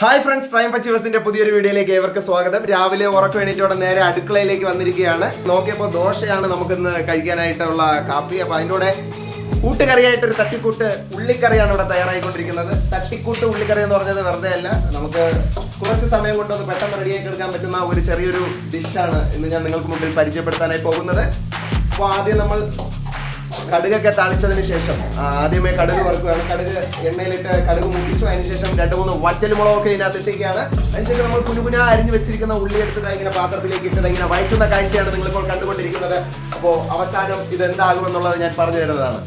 Hi friends ട്രൈം പച്ചിവസിന്റെ പുതിയൊരു വീഡിയോയിലേക്ക് ഏവർക്ക് സ്വാഗതം. രാവിലെ ഉറക്കം എണീറ്റോടെ നേരെ അടുക്കളയിലേക്ക് വന്നിരിക്കുകയാണ്. നോക്കിയപ്പോൾ ദോശയാണ് നമുക്കിന്ന് കഴിക്കാനായിട്ടുള്ള കാപ്പി. അപ്പൊ അതിന്റെ കൂടെ കൂട്ടുകറിയായിട്ടൊരു തട്ടിക്കൂട്ട് ഉള്ളിക്കറിയാണ് ഇവിടെ തയ്യാറായിക്കൊണ്ടിരിക്കുന്നത്. തട്ടിക്കൂട്ട് ഉള്ളിക്കറി എന്ന് പറഞ്ഞത് വെറുതെ അല്ല. നമുക്ക് കുറച്ച് സമയം കൊണ്ട് ഒന്ന് പെട്ടെന്ന് റെഡിയാക്കി എടുക്കാൻ പറ്റുന്ന ഒരു ചെറിയൊരു ഡിഷാണ് ഇന്ന് ഞാൻ നിങ്ങൾക്ക് മുമ്പിൽ പരിചയപ്പെടുത്താനായി പോകുന്നത്. അപ്പോൾ ആദ്യം നമ്മൾ കടുകൊക്കെ തളിച്ചതിന് ശേഷം ആദ്യമേ കടുക് വറുക്കുകയാണ്. കടുക് എണ്ണയിലിട്ട് കടുക് മുട്ടിച്ചു അതിനുശേഷം രണ്ട് മൂന്ന് വറ്റൽ മുളകൊക്കെ ഇതിനകത്ത് ഇട്ടിരിക്കുകയാണ്. അതിനുശേഷം നമ്മൾ കുനുകുന അരിഞ്ഞു വെച്ചിരിക്കുന്ന ഉള്ളി എടുത്തത് ഇങ്ങനെ പാത്രത്തിലേക്ക് ഇട്ടത് ഇങ്ങനെ വഴറ്റുന്ന കാഴ്ചയാണ് നിങ്ങളിപ്പോൾ കണ്ടുകൊണ്ടിരിക്കുന്നത്. അപ്പോൾ അവസാനം ഇത് എന്താകുമെന്നുള്ളത് ഞാൻ പറഞ്ഞു തരുന്നതാണ്.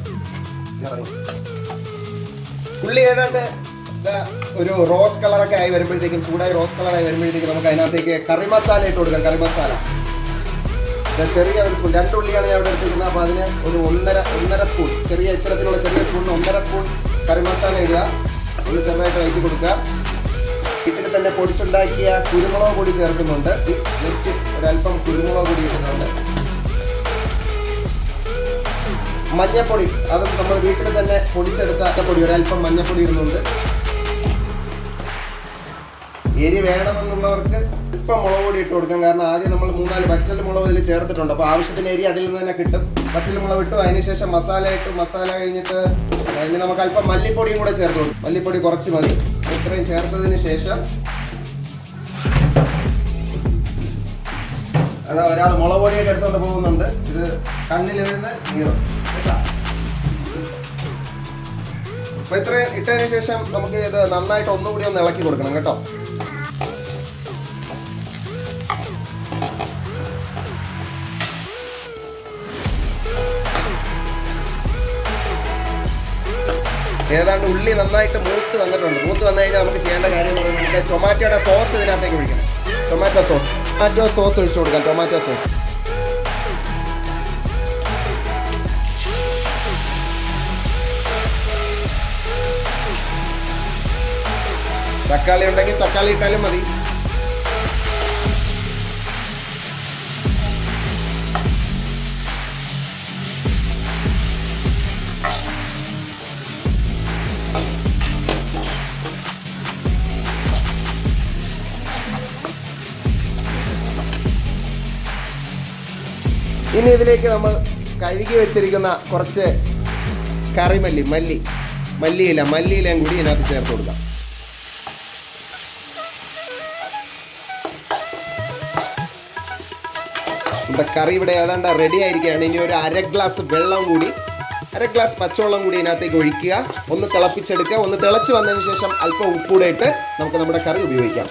ഉള്ളി ഏതാണ്ട് ഒരു റോസ് കളറൊക്കെ ആയി വരുമ്പോഴത്തേക്കും ചൂടായി റോസ് കളറായി വരുമ്പോഴത്തേക്കും നമുക്ക് അതിനകത്തേക്ക് കറി മസാല ഇട്ട് കൊടുക്കാം കറി മസാല. ചെറിയ ഒരു സ്പൂൺ രണ്ട് ഉള്ളിയാണ് ഞാൻ ഇവിടെ എടുത്തിരിക്കുന്നത്. അപ്പോൾ അതിന് ഒരു ഒന്നര ഒന്നര സ്പൂൺ ചെറിയ ഇത്തരത്തിലുള്ള ചെറിയ സ്പൂണിന് ഒന്നര സ്പൂൺ കറി മസാല ഇടുക. ഒന്ന് ചെറുതായിട്ട് വയറ്റി കൊടുക്കുക. വീട്ടിൽ തന്നെ പൊടിച്ചുണ്ടാക്കിയ കുരുമുളക് പൊടി ചേർക്കുന്നുണ്ട്. ജസ്റ്റ് ഒരല്പം കുരുമുളക് പൊടി ഇടുന്നുണ്ട്. മഞ്ഞപ്പൊടി അതും നമ്മൾ വീട്ടിൽ തന്നെ പൊടിച്ചെടുത്ത പൊടി ഒരല്പം മഞ്ഞപ്പൊടി ഇടുന്നുണ്ട്. എരി വേണമെന്നുള്ളവർക്ക് ഇപ്പം മുളക് പൊടി ഇട്ട് കൊടുക്കാം. കാരണം ആദ്യം നമ്മൾ മൂന്നാൽ വറ്റൽ മുളക് ഇതിൽ ചേർത്തിട്ടുണ്ട്. അപ്പോൾ ആവശ്യത്തിന് എരി അതിൽ നിന്ന് തന്നെ കിട്ടും. വറ്റൽ മുളക് ഇട്ടു. അതിനുശേഷം മസാല ഇട്ടു. മസാല കഴിഞ്ഞിട്ട് അതിന് നമുക്ക് അല്പം മല്ലിപ്പൊടിയും കൂടെ ചേർത്ത് കൊടുക്കും. മല്ലിപ്പൊടി കുറച്ച് മതി. ഇത്രയും ചേർത്തതിന് ശേഷം അതാ ഒരാൾ മുളക് പൊടിയൊക്കെ എടുത്തുകൊണ്ട് പോകുന്നുണ്ട്. ഇത് കണ്ണിൽ വീഴുന്ന നീറും. കേട്ടോ? ഇത്രയും ഇട്ടതിന് ശേഷം നമുക്ക് ഇത് നന്നായിട്ട് ഒന്നുകൂടി ഒന്ന് ഇളക്കി കൊടുക്കണം. കേട്ടോ? ഏതാണ്ട് ഉള്ളി നന്നായിട്ട് മൂത്ത് വന്നിട്ടുണ്ട്. മൂത്ത് വന്നു കഴിഞ്ഞാൽ നമുക്ക് ചെയ്യേണ്ട കാര്യം എന്ന് പറയുന്നത് ടൊമാറ്റോയുടെ സോസ് ഇതിനകത്തേക്ക് ഒഴിക്കണം. Tomato sauce. ടൊമാറ്റോ സോസ് ഒഴിച്ചു കൊടുക്കാം. Tomato sauce. തക്കാളി ഉണ്ടെങ്കിൽ തക്കാളി ഇട്ടാലും മതി. ഇനി ഇതിലേക്ക് നമ്മൾ കഴുകി വെച്ചിരിക്കുന്ന കുറച്ച് കറിമല്ലി മല്ലി മല്ലിയില മല്ലിയിലയും കൂടി ഇതിനകത്ത് ചേർത്ത് കൊടുക്കാം. നമ്മുടെ കറി ഇവിടെ ഏതാണ്ട് റെഡി ആയിരിക്കുകയാണ്. ഇനി ഒരു അര ഗ്ലാസ് വെള്ളം കൂടി അര ഗ്ലാസ് പച്ചവെള്ളം കൂടി ഇതിനകത്തേക്ക് ഒഴിക്കുക. ഒന്ന് തിളപ്പിച്ചെടുക്കുക. ഒന്ന് തിളച്ച് വന്നതിന് ശേഷം അല്പം ഉപ്പൂടെ ഇട്ട് നമുക്ക് നമ്മുടെ കറി ഉപയോഗിക്കാം.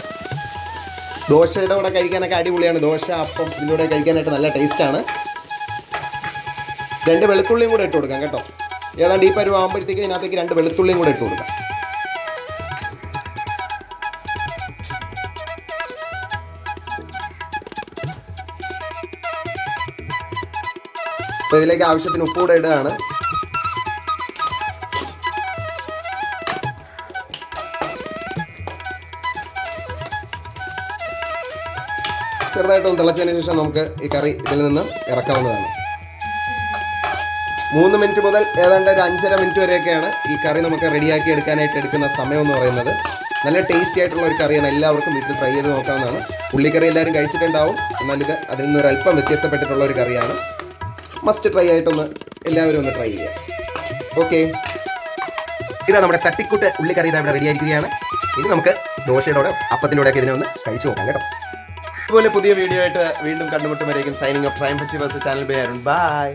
ദോശയുടെ കൂടെ കഴിക്കാനൊക്കെ അടിപൊളിയാണ്. ദോശ അപ്പം ഇതിലൂടെ കഴിക്കാനായിട്ട് നല്ല ടേസ്റ്റാണ് രണ്ട് വെളുത്തുള്ളിയും കൂടെ ഇട്ട് കൊടുക്കാം കേട്ടോ. ഏതാണ്ട് ഈ പരുവാകുമ്പോഴത്തേക്ക് ഇതിനകത്തേക്ക് രണ്ട് വെളുത്തുള്ളിയും കൂടെ ഇട്ട് കൊടുക്കാം. അപ്പോൾ ഇതിലേക്ക് ആവശ്യത്തിന് ഉപ്പ് കൂടെ ഇടുകയാണ്. ചെറുതായിട്ടൊന്ന് തിളച്ചതിന് ശേഷം നമുക്ക് ഈ കറി ഇതിൽ നിന്ന് ഇറക്കാവുന്നതാണ്. മൂന്ന് മിനിറ്റ് മുതൽ ഏതാണ്ട് ഒരു അഞ്ചര മിനിറ്റ് വരെയൊക്കെയാണ് ഈ കറി നമുക്ക് റെഡിയാക്കി എടുക്കാനായിട്ട് എടുക്കുന്ന സമയം എന്ന് പറയുന്നത്. നല്ല ടേസ്റ്റി ആയിട്ടുള്ള ഒരു കറിയാണ്. എല്ലാവർക്കും വീട്ടിൽ ട്രൈ ചെയ്ത് നോക്കാവുന്നതാണ്. ഉള്ളിക്കറി എല്ലാവരും കഴിച്ചിട്ടുണ്ടാവും. എന്നാൽ ഇത് അതിൽ നിന്ന് ഒരു അല്പം വ്യത്യസ്തപ്പെട്ടിട്ടുള്ള ഒരു കറിയാണ്. മസ്റ്റ് ട്രൈ ആയിട്ടൊന്ന് എല്ലാവരും ഒന്ന് ട്രൈ ചെയ്യുക. ഓക്കെ ഇതാ നമ്മുടെ തട്ടിക്കൂട്ട് ഉള്ളിക്കറി ഇതാ ഇവിടെ റെഡി ആയിരിക്കുകയാണ്. ഇനി നമുക്ക് ദോശയുടെ അപ്പത്തിന്റെ ഒക്കെ ഇതിനെ ഒന്ന് കഴിച്ചു നോക്കാം കേട്ടോ. ഇതുപോലെ പുതിയ വീഡിയോ ആയിട്ട് വീണ്ടും കണ്ടുമുട്ടുമ്പോഴേക്കും സൈനിങ് ഓഫ് ട്രൈം പച്ചി ബസ് ചാനൽ ബൈ